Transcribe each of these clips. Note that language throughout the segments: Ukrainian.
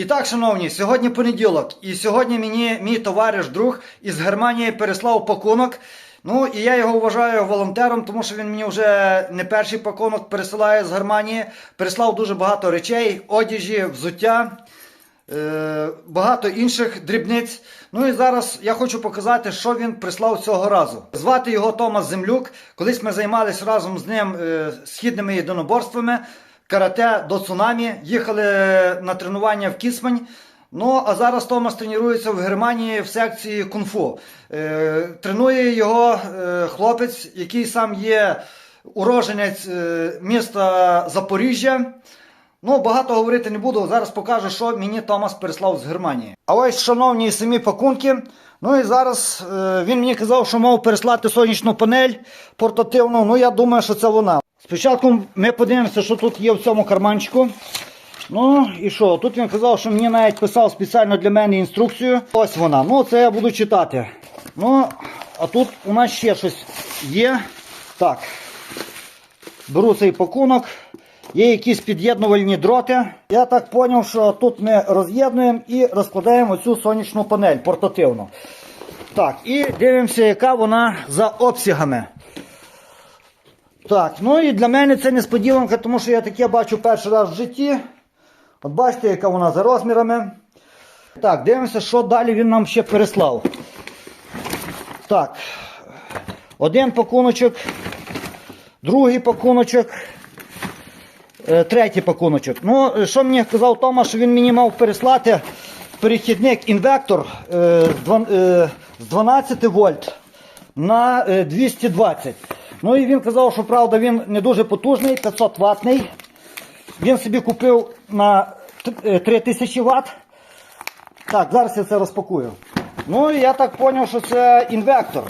І так, шановні, сьогодні понеділок, і сьогодні мені мій товариш, друг із Германії переслав пакунок. Ну і я його вважаю волонтером, тому що він мені вже не перший пакунок пересилає з Германії. Переслав дуже багато речей, одяжі, взуття, е, багато інших дрібниць. Ну і зараз я хочу показати, що він прислав цього разу. Звати його Томас Землюк. Колись ми займалися разом з ним е, східними єдиноборствами карате до цунамі, їхали на тренування в Кісмань. Ну, а зараз Томас тренується в Германії в секції кунг-фу. Е, тренує його е, хлопець, який сам є уроженець е, міста Запоріжжя. Ну, багато говорити не буду. Зараз покажу, що мені Томас переслав з Германії. А ось, шановні, самі пакунки. Ну і зараз е, він мені казав, що мав переслати сонячну панель портативну. Ну, я думаю, що це вона. Спочатку ми подивимося, що тут є в цьому карманчику. Ну і що? Тут він казав, що мені навіть писав спеціально для мене інструкцію. Ось вона. Ну, це я буду читати. Ну, а тут у нас ще щось є. Так. Беру цей пакунок. Є якісь під'єднувальні дроти. Я так зрозумів, що тут ми роз'єднуємо і розкладаємо цю сонячну панель портативну. Так, і дивимося, яка вона за обсягами. Так, ну і для мене це несподіванка, тому що я таке бачу перший раз в житті. От бачите, яка вона за розмірами. Так, дивимося, що далі він нам ще переслав. Так, один пакуночок, другий пакуночок, е, третій пакуночок. Ну, що мені казав Тома, що він мені мав переслати перехідник інвектор е, е, з 12 вольт на е, 220. Ну і він казав, що правда він не дуже потужний, 500 ватний. Він собі купив на е, 3000 Вт. Так, зараз я це розпакую. Ну і я так зрозумів, що це інвектор.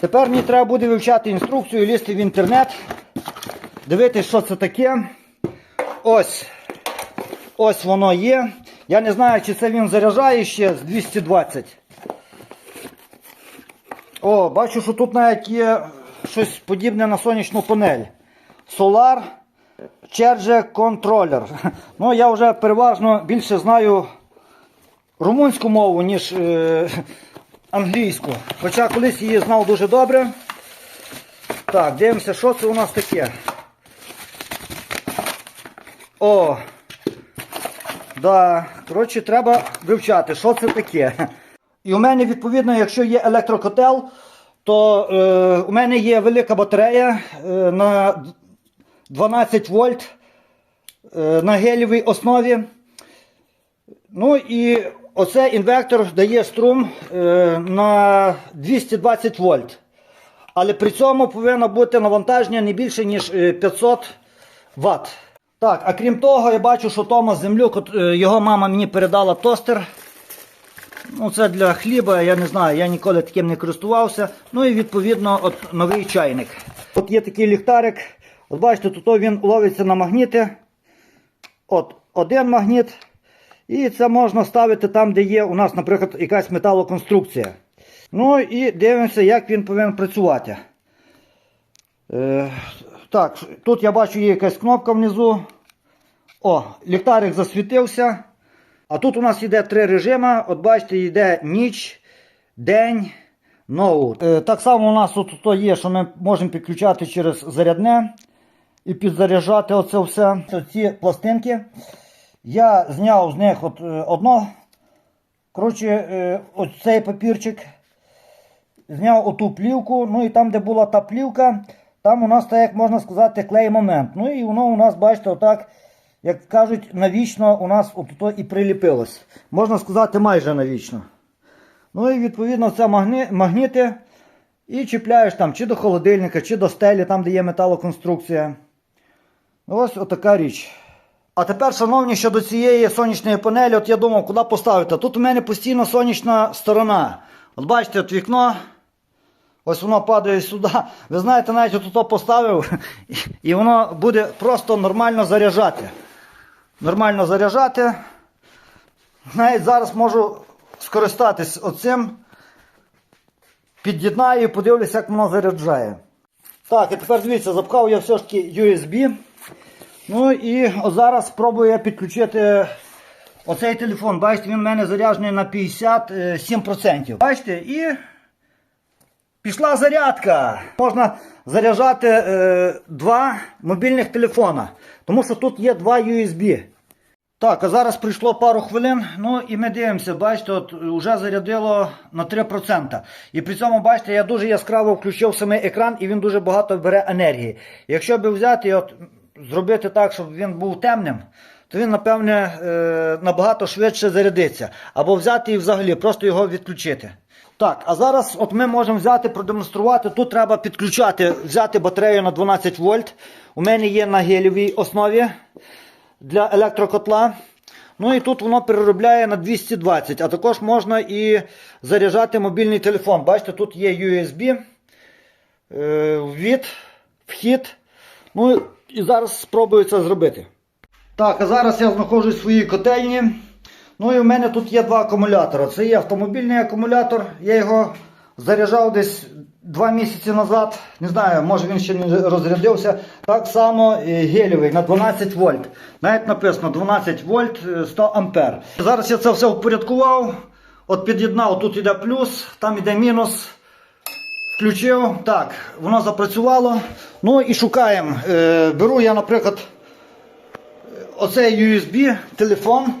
Тепер мені треба буде вивчати інструкцію, лізти в інтернет, дивитися, що це таке. Ось. Ось воно є. Я не знаю, чи це він заряджає ще з 220. О, бачу, що тут навіть є щось подібне на сонячну панель. Solar Charge Controller. Ну, я вже переважно більше знаю румунську мову, ніж е, англійську. Хоча колись її знав дуже добре. Так, дивимося, що це у нас таке. О! Да, коротше, треба вивчати, що це таке. І у мене, відповідно, якщо є електрокотел, то е, у мене є велика батарея е, на 12 вольт е, на гелівій основі. Ну і оцей інвектор дає струм е, на 220 вольт. Але при цьому повинно бути навантаження не більше, ніж е, 500 Вт. Так, а крім того, я бачу, що Томас Землюк, от, е, його мама мені передала тостер. Ну, це для хліба, я не знаю, я ніколи таким не користувався. Ну і відповідно от новий чайник. От є такий ліхтарик. От бачите, тут він ловиться на магніти. От один магніт. І це можна ставити там, де є у нас, наприклад, якась металоконструкція. Ну і дивимося, як він повинен працювати. Е, так, тут я бачу є якась кнопка внизу. О, ліхтарик засвітився. А тут у нас йде три режими. От бачите, йде ніч, день, ноут. Е, так само у нас тут то є, що ми можемо підключати через зарядне і підзаряджати оце все. Ці пластинки. Я зняв з них от, е, одно. Коротше, е, цей папірчик. Зняв оту плівку. Ну і там, де була та плівка, там у нас, так як можна сказати, клей момент. Ну і воно у нас, бачите, отак, як кажуть, навічно у нас от і приліпилось. Можна сказати, майже навічно. Ну і відповідно це магні... магніти. І чіпляєш там чи до холодильника, чи до стелі, там, де є металоконструкція. Ось отака річ. А тепер, шановні, щодо цієї сонячної панелі, от я думав, куди поставити. Тут у мене постійно сонячна сторона. От бачите, от вікно. Ось воно падає сюди. Ви знаєте, навіть от поставив, і воно буде просто нормально заряджати. Нормально заряджати. Навіть зараз можу скористатись оцим. Під'єднаю і подивлюся, як воно заряджає. Так, і тепер дивіться, запхав я все ж таки USB. Ну і зараз спробую я підключити оцей телефон. Бачите, він в мене заряджений на 57%. Бачите, і пішла зарядка. Можна заряджати е, два мобільних телефона, тому що тут є два USB. Так, а зараз прийшло пару хвилин, ну і ми дивимося, бачите, от вже зарядило на 3%. І при цьому, бачите, я дуже яскраво включив самий екран і він дуже багато бере енергії. Якщо би взяти і от зробити так, щоб він був темним, то він, напевне, е, набагато швидше зарядиться. Або взяти і взагалі просто його відключити. Так, а зараз от ми можемо взяти, продемонструвати. Тут треба підключати, взяти батарею на 12 вольт. У мене є на гелівій основі для електрокотла. Ну і тут воно переробляє на 220, а також можна і заряджати мобільний телефон. Бачите, тут є USB, е, ввід, вхід. Ну і зараз спробую це зробити. Так, а зараз я знаходжусь в своїй котельні. Ну і в мене тут є два акумулятори. Це є автомобільний акумулятор. Я його заряджав десь два місяці назад. Не знаю, може він ще не розрядився. Так само і на 12 вольт. Навіть написано 12 вольт е, 100 ампер. Зараз я це все впорядкував. От під'єднав, тут іде плюс, там іде мінус. Включив. Так, воно запрацювало. Ну і шукаємо. Е, беру я, наприклад, оцей USB, телефон.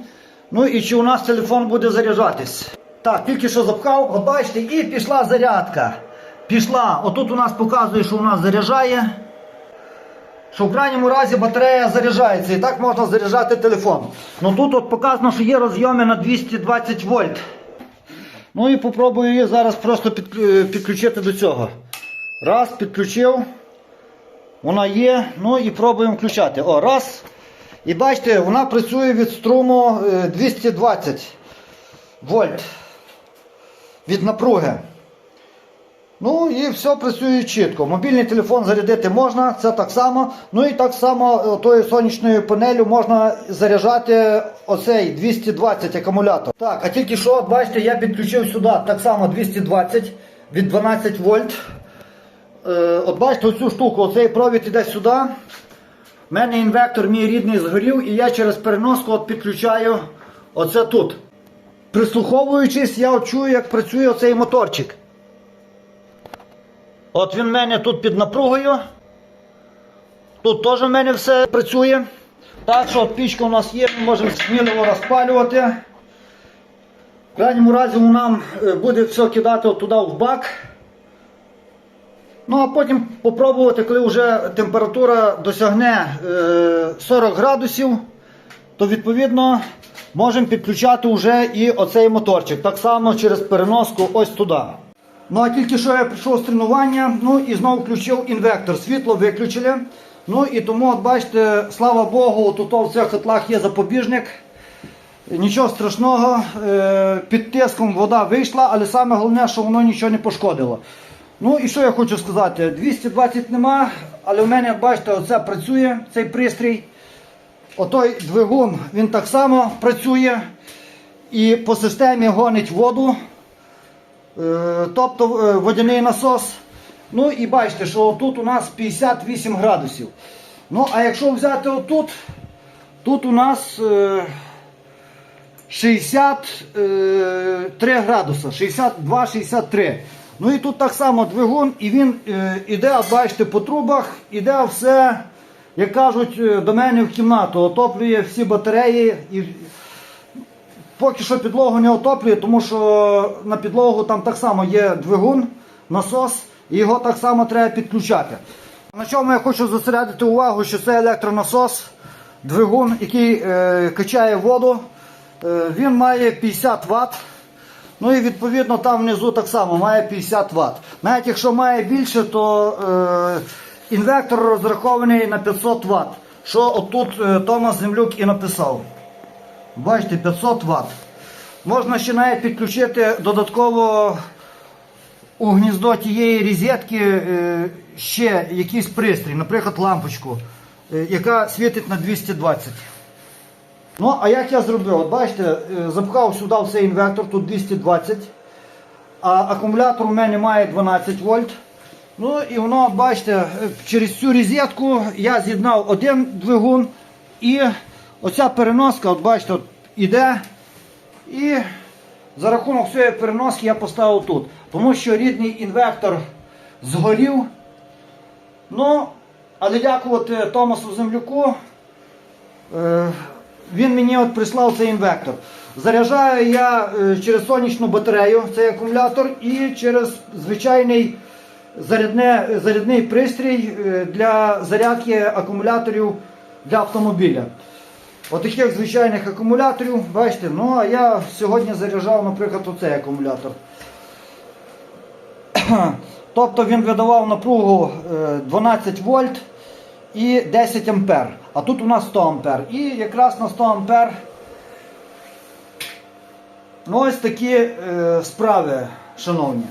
Ну і чи у нас телефон буде заряджатись. Так, тільки що запхав, от бачите, і пішла зарядка. Пішла. Отут у нас показує, що у нас заряджає. Що в крайньому разі батарея заряджається. І так можна заряджати телефон. Ну тут от показано, що є розйоми на 220 вольт. Ну і попробую її зараз просто е, підключити до цього. Раз, підключив. Вона є. Ну і пробуємо включати. О, раз. І бачите, вона працює від струму е, 220 вольт від напруги. Ну і все працює чітко. Мобільний телефон зарядити можна, це так само. Ну і так само е, тою сонячною панелю можна заряджати оцей 220 акумулятор. Так, а тільки що, бачите, я підключив сюди так само 220 від 12 вольт. Е, от бачите, оцю штуку, оцей провід іде сюди. У мене інвектор мій рідний згорів, і я через переноску от підключаю оце тут. Прислуховуючись, я от чую, як працює оцей моторчик. От він в мене тут під напругою. Тут теж в мене все працює. Так що пічка у нас є, ми можемо сміливо розпалювати. В крайньому разі нам е, буде все кидати от туди в бак. Ну а потім попробувати, коли вже температура досягне е, 40 градусів, то відповідно можемо підключати вже і оцей моторчик. Так само через переноску ось туди. Ну а тільки що я прийшов з тренування, ну і знову включив інвектор. Світло виключили. Ну і тому, от бачите, слава Богу, тут в цих котлах є запобіжник. Нічого страшного, е, під тиском вода вийшла, але саме головне, що воно нічого не пошкодило. Ну і що я хочу сказати? 220 нема, але в мене, бачите, оце працює цей пристрій. Отой двигун він так само працює і по системі гонить воду, е, тобто е, водяний насос. Ну і бачите, що тут у нас 58 градусів. Ну, а якщо взяти отут, тут у нас е, 63 градуса, 62-63. Ну і тут так само двигун, і він е, іде, бачите, по трубах, іде все, як кажуть, е, до мене в кімнату, отоплює всі батареї. І поки що підлогу не отоплює, тому що на підлогу там так само є двигун, насос, і його так само треба підключати. На чому я хочу зосередити увагу, що це електронасос, двигун, який е, качає воду. Е, він має 50 Вт. Ну і відповідно там внизу так само має 50 Вт. Навіть якщо має більше, то е, інвектор розрахований на 500 Вт. Що отут е, Томас Землюк і написав. Бачите, 500 Вт. Можна ще навіть підключити додатково у гніздо тієї розетки е, ще якийсь пристрій, наприклад, лампочку, е, яка світить на 220. Ну, а як я зробив? От бачите, е, запхав сюди в цей інвертор, тут 220, а акумулятор у мене має 12 вольт. Ну і воно, бачите, е, через цю розетку я з'єднав один двигун, І оця переноска, от бачите, от іде. І за рахунок цієї переноски я поставив тут. Тому що рідний інвектор згорів. Ну, але дякувати Томасу Землюку. Е, він мені от прислав цей інвектор. Заряджаю я е, через сонячну батарею цей акумулятор і через звичайний зарядне, зарядний пристрій е, для зарядки акумуляторів для автомобіля. Отаких звичайних акумуляторів, бачите, ну а я сьогодні заряджав, наприклад, оцей акумулятор. Тобто він видавав напругу е, 12 вольт і 10 ампер. А тут у нас 100 ампер. І якраз на 100 ампер ну ось такі е, справи, шановні.